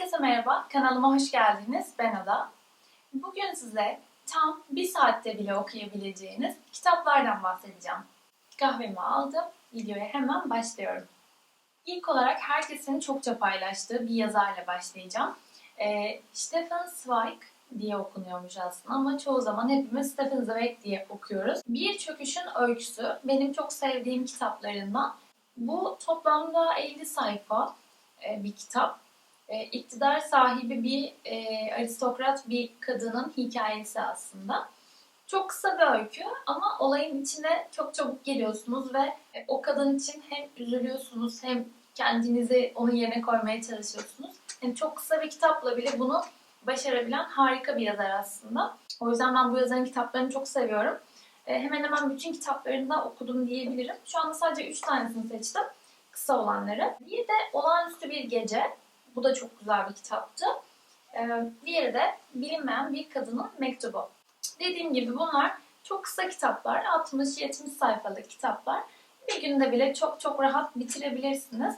Herkese merhaba, kanalıma hoş geldiniz. Ben Ada. Bugün size tam bir saatte bile okuyabileceğiniz kitaplardan bahsedeceğim. Kahvemi aldım, videoya hemen başlıyorum. İlk olarak herkesin çokça paylaştığı bir yazarla başlayacağım. Ee, Stefan Zweig diye okunuyormuş aslında ama çoğu zaman hepimiz Stefan Zweig diye okuyoruz. Bir Çöküşün Öyküsü benim çok sevdiğim kitaplarından. Bu toplamda 50 sayfa e, bir kitap e, iktidar sahibi bir e, aristokrat bir kadının hikayesi aslında. Çok kısa bir öykü ama olayın içine çok çabuk geliyorsunuz ve e, o kadın için hem üzülüyorsunuz hem kendinizi onun yerine koymaya çalışıyorsunuz. Yani çok kısa bir kitapla bile bunu başarabilen harika bir yazar aslında. O yüzden ben bu yazarın kitaplarını çok seviyorum. E, hemen hemen bütün kitaplarını da okudum diyebilirim. Şu anda sadece 3 tanesini seçtim. Kısa olanları. Bir de Olağanüstü Bir Gece. Bu da çok güzel bir kitaptı. Ee, diğeri de Bilinmeyen Bir Kadının Mektubu. Dediğim gibi bunlar çok kısa kitaplar. 60-70 sayfalık kitaplar. Bir günde bile çok çok rahat bitirebilirsiniz.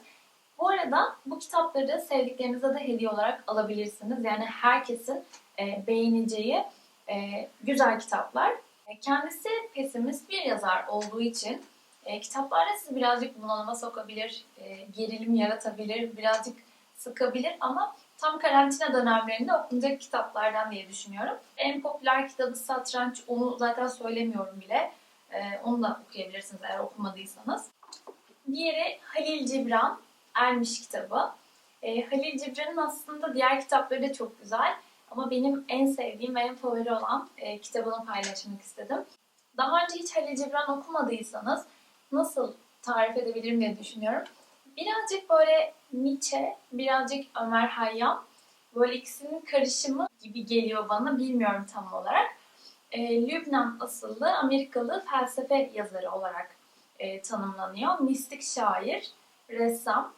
Bu arada bu kitapları sevdiklerinize de hediye olarak alabilirsiniz. Yani herkesin e, beğeneceği e, güzel kitaplar. E, kendisi pesimist bir yazar olduğu için e, kitaplarla sizi birazcık bunalıma sokabilir, e, gerilim yaratabilir, birazcık sıkabilir ama tam karantina dönemlerinde okunacak kitaplardan diye düşünüyorum. En popüler kitabı Satranç, onu zaten söylemiyorum bile. Ee, onu da okuyabilirsiniz eğer okumadıysanız. Diğeri Halil Cibran, Ermiş kitabı. Ee, Halil Cibran'ın aslında diğer kitapları da çok güzel. Ama benim en sevdiğim ve en favori olan e, kitabını paylaşmak istedim. Daha önce hiç Halil Cibran okumadıysanız nasıl tarif edebilirim diye düşünüyorum. Birazcık böyle Nietzsche, birazcık Ömer Hayyam. Böyle ikisinin karışımı gibi geliyor bana. Bilmiyorum tam olarak. E, Lübnan asıllı Amerikalı felsefe yazarı olarak e, tanımlanıyor. Mistik şair, ressam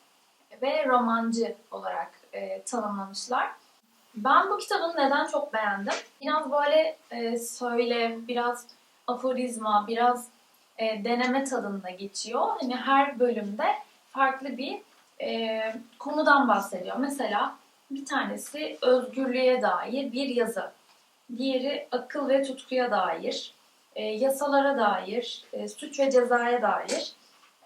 ve romancı olarak e, tanımlamışlar. Ben bu kitabını neden çok beğendim? Biraz böyle e, söyle, biraz aforizma, biraz e, deneme tadında geçiyor. Hani her bölümde farklı bir e, konudan bahsediyor. Mesela bir tanesi özgürlüğe dair bir yazı. Diğeri akıl ve tutkuya dair, e, yasalara dair, e, suç ve cezaya dair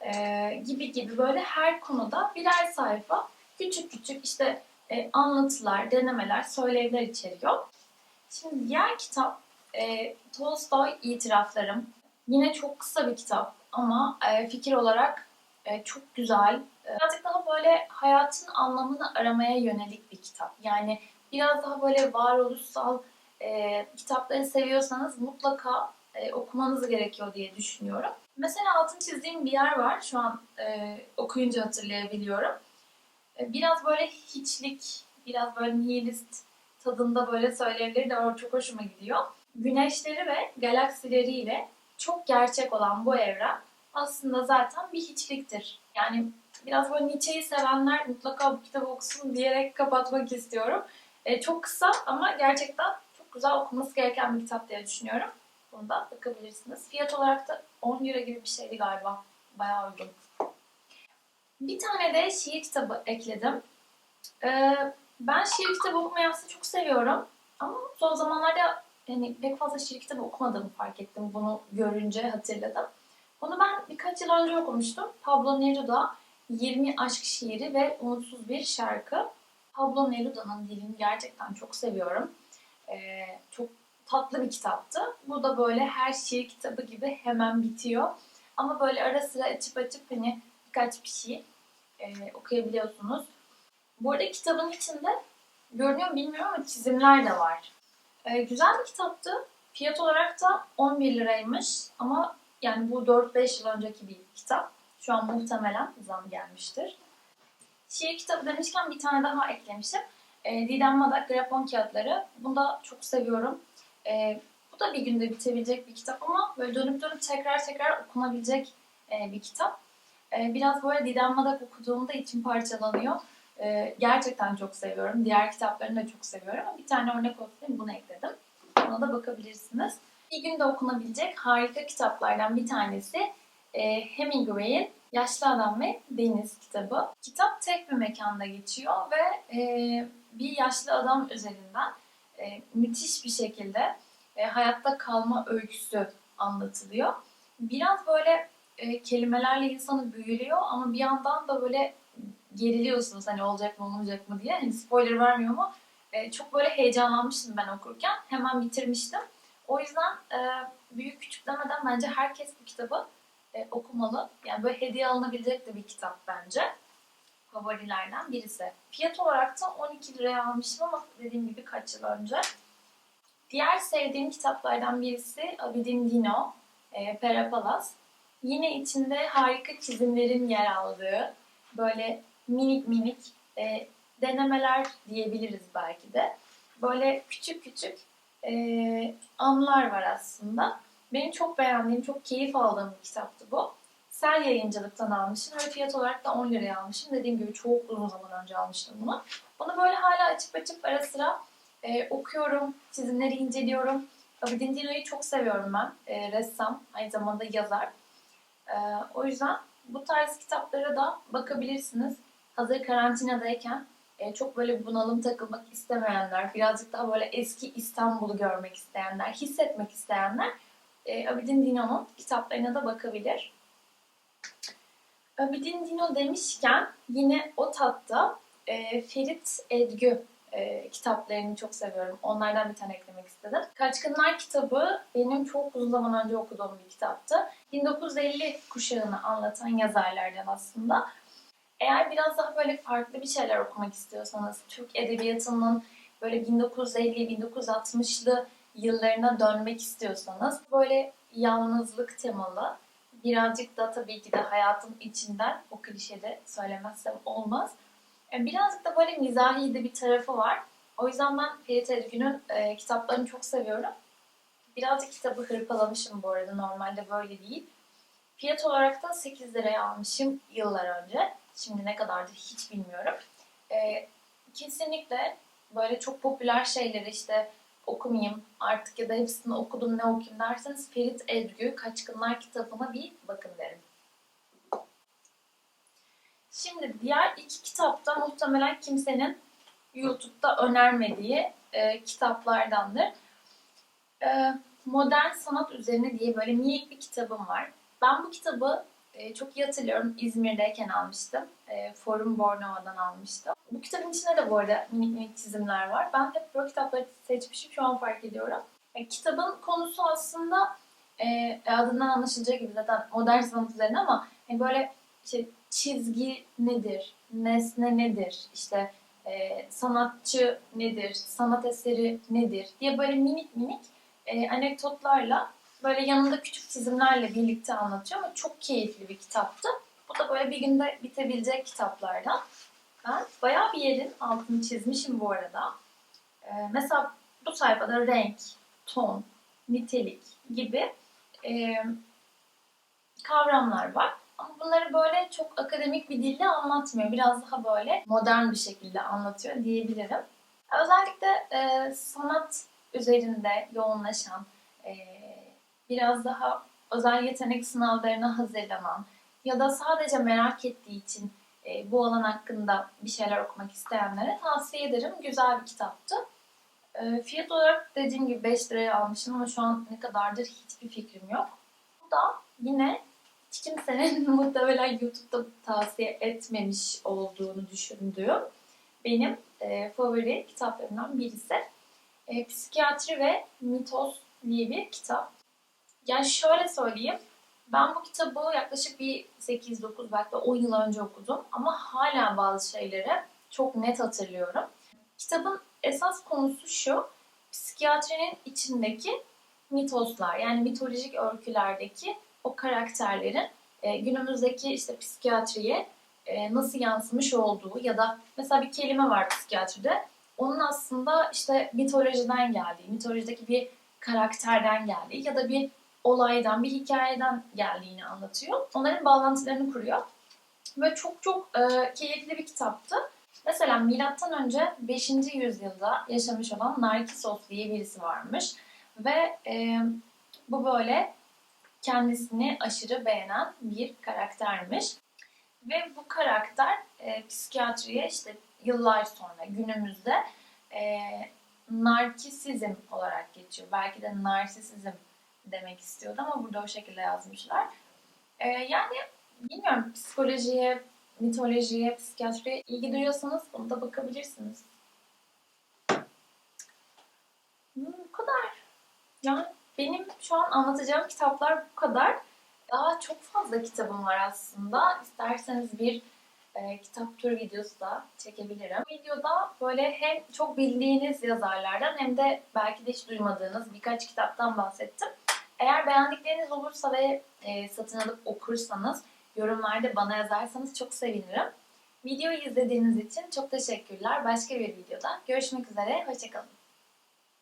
e, gibi gibi böyle her konuda birer sayfa küçük küçük işte e, anlatılar, denemeler, söylevler içeriyor. Şimdi diğer kitap e, Tolstoy İtiraflarım. Yine çok kısa bir kitap ama e, fikir olarak e, çok güzel. Birazcık daha böyle hayatın anlamını aramaya yönelik bir kitap. Yani biraz daha böyle varoluşsal e, kitapları seviyorsanız mutlaka e, okumanız gerekiyor diye düşünüyorum. Mesela altın çizdiğim bir yer var. Şu an e, okuyunca hatırlayabiliyorum. E, biraz böyle hiçlik, biraz böyle nihilist tadında böyle söylevleri de çok hoşuma gidiyor. Güneşleri ve galaksileriyle çok gerçek olan bu evren aslında zaten bir hiçliktir. Yani biraz böyle Nietzsche'yi sevenler mutlaka bu kitabı okusun diyerek kapatmak istiyorum. E, çok kısa ama gerçekten çok güzel okunması gereken bir kitap diye düşünüyorum. Bunu da bakabilirsiniz. Fiyat olarak da 10 lira gibi bir şeydi galiba. Bayağı uygun. Bir tane de şiir kitabı ekledim. Ee, ben şiir kitabı okumayı aslında çok seviyorum. Ama son zamanlarda yani pek fazla şiir kitabı okumadığımı fark ettim. Bunu görünce hatırladım. Bunu ben birkaç yıl önce okumuştum. Pablo Neruda 20 aşk şiiri ve umutsuz bir şarkı. Pablo Neruda'nın dilini gerçekten çok seviyorum. Ee, çok tatlı bir kitaptı. Bu da böyle her şiir kitabı gibi hemen bitiyor. Ama böyle ara sıra açıp açıp hani birkaç bir şey e, okuyabiliyorsunuz. Bu arada kitabın içinde görünüyor bilmiyorum ama çizimler de var. E, güzel bir kitaptı. Fiyat olarak da 11 liraymış ama yani bu 4-5 yıl önceki bir kitap. Şu an muhtemelen zam gelmiştir. Şiir kitabı demişken bir tane daha eklemişim. E, Didem Madak Grafon Kağıtları. Bunu da çok seviyorum. E, bu da bir günde bitebilecek bir kitap ama böyle dönüp dönüp tekrar tekrar okunabilecek e, bir kitap. E, biraz böyle Didem Madak okuduğumda içim parçalanıyor. E, gerçekten çok seviyorum. Diğer kitaplarını da çok seviyorum bir tane örnek olsun bunu ekledim. Ona da bakabilirsiniz. Bir günde okunabilecek harika kitaplardan bir tanesi e, bir yaşlı adam üzerinden e, müthiş bir şekilde e, hayatta kalma öyküsü anlatılıyor. Biraz böyle e, kelimelerle insanı büyülüyor ama bir yandan da böyle geriliyorsunuz hani olacak mı olmayacak mı diye. Hani spoiler vermiyor ama e, çok böyle heyecanlanmıştım ben okurken. Hemen bitirmiştim. O yüzden e, büyük küçük demeden bence herkes bu kitabı e, okumalı. Yani böyle hediye alınabilecek de bir kitap bence. Favorilerden birisi. Fiyat olarak da 12 liraya almıştım ama dediğim gibi kaç yıl önce. Diğer sevdiğim kitaplardan birisi Abidin Dino, e, Perapalas. Yine içinde harika çizimlerin yer aldığı, böyle minik minik e, denemeler diyebiliriz belki de. Böyle küçük küçük e, anlar var aslında. Benim çok beğendiğim, çok keyif aldığım bir kitaptı bu. Sel yayıncılıktan almışım ve fiyat olarak da 10 liraya almışım. Dediğim gibi çok uzun zaman önce almıştım bunu. Bunu böyle hala açıp açıp ara sıra e, okuyorum, çizimleri inceliyorum. Abidin Dino'yu çok seviyorum ben. E, ressam, aynı zamanda yazar. E, o yüzden bu tarz kitaplara da bakabilirsiniz. Hazır karantinadayken e, çok böyle bunalım takılmak istemeyenler, birazcık daha böyle eski İstanbul'u görmek isteyenler, hissetmek isteyenler e, Abidin Dino'nun kitaplarına da bakabilir. Abidin Dino demişken yine o tatta e, Ferit Edgü e, kitaplarını çok seviyorum. Onlardan bir tane eklemek istedim. Kaçkınlar kitabı benim çok uzun zaman önce okuduğum bir kitaptı. 1950 kuşağını anlatan yazarlardan aslında. Eğer biraz daha böyle farklı bir şeyler okumak istiyorsanız, Türk Edebiyatı'nın böyle 1950-1960'lı yıllarına dönmek istiyorsanız, böyle yalnızlık temalı, birazcık da tabii ki de hayatın içinden, o klişede söylemezsem olmaz, e, birazcık da böyle mizahi de bir tarafı var. O yüzden ben Ferit Ergün'ün e, kitaplarını çok seviyorum. Birazcık kitabı hırpalamışım bu arada. Normalde böyle değil. Fiyat olarak da 8 liraya almışım yıllar önce. Şimdi ne kadardır hiç bilmiyorum. E, kesinlikle böyle çok popüler şeyleri işte okumayayım artık ya da hepsini okudum ne okuyayım derseniz Ferit Edgü Kaçkınlar kitabına bir bakın derim. Şimdi diğer iki kitapta muhtemelen kimsenin YouTube'da önermediği e, kitaplardandır. E, Modern Sanat Üzerine diye böyle minik bir kitabım var. Ben bu kitabı e, çok iyi hatırlıyorum. İzmir'deyken almıştım. E, Forum Bornova'dan almıştım. Bu kitabın içinde de bu arada minik minik çizimler var. Ben hep böyle kitapları seçmişim. Şu an fark ediyorum. E, kitabın konusu aslında adından anlaşılacağı gibi zaten modern sanat üzerine ama yani böyle işte çizgi nedir, nesne nedir, işte sanatçı nedir, sanat eseri nedir diye böyle minik minik anekdotlarla böyle yanında küçük çizimlerle birlikte anlatıyor ama çok keyifli bir kitaptı. Bu da böyle bir günde bitebilecek kitaplardan. Ben bayağı bir yerin altını çizmişim bu arada. E, mesela bu sayfada renk, ton, nitelik gibi e, kavramlar var. Ama bunları böyle çok akademik bir dille anlatmıyor. Biraz daha böyle modern bir şekilde anlatıyor diyebilirim. Özellikle e, sanat üzerinde yoğunlaşan, e, biraz daha özel yetenek sınavlarına hazırlanan ya da sadece merak ettiği için e, bu alan hakkında bir şeyler okumak isteyenlere tavsiye ederim. Güzel bir kitaptı. E, fiyat olarak dediğim gibi 5 liraya almışım ama şu an ne kadardır hiçbir fikrim yok. Bu da yine hiç kimsenin muhtemelen YouTube'da tavsiye etmemiş olduğunu düşündüğüm benim e, favori kitaplarımdan birisi. E, Psikiyatri ve Mitos diye bir kitap. Yani şöyle söyleyeyim. Ben bu kitabı yaklaşık bir 8-9 belki de 10 yıl önce okudum. Ama hala bazı şeyleri çok net hatırlıyorum. Kitabın esas konusu şu. Psikiyatrinin içindeki mitoslar yani mitolojik öykülerdeki o karakterlerin e, günümüzdeki işte psikiyatriye e, nasıl yansımış olduğu ya da mesela bir kelime var psikiyatride. Onun aslında işte mitolojiden geldiği, mitolojideki bir karakterden geldiği ya da bir olaydan, bir hikayeden geldiğini anlatıyor. Onların bağlantılarını kuruyor. Ve çok çok e, keyifli bir kitaptı. Mesela milattan önce 5. yüzyılda yaşamış olan Narkisos diye birisi varmış. Ve e, bu böyle kendisini aşırı beğenen bir karaktermiş. Ve bu karakter e, psikiyatriye işte yıllar sonra günümüzde e, narkisizm olarak geçiyor. Belki de narsisizm demek istiyordu ama burada o şekilde yazmışlar. E, yani bilmiyorum psikolojiye, mitolojiye, psikiyatriye ilgi duyuyorsanız bunu da bakabilirsiniz. Hmm, bu kadar. Yani benim şu an anlatacağım kitaplar bu kadar. Daha çok fazla kitabım var aslında. İsterseniz bir e, kitap tur videosu da çekebilirim. Bu videoda böyle hem çok bildiğiniz yazarlardan hem de belki de hiç duymadığınız birkaç kitaptan bahsettim. Eğer beğendikleriniz olursa ve e, satın alıp okursanız yorumlarda bana yazarsanız çok sevinirim. Videoyu izlediğiniz için çok teşekkürler. Başka bir videoda görüşmek üzere. Hoşçakalın.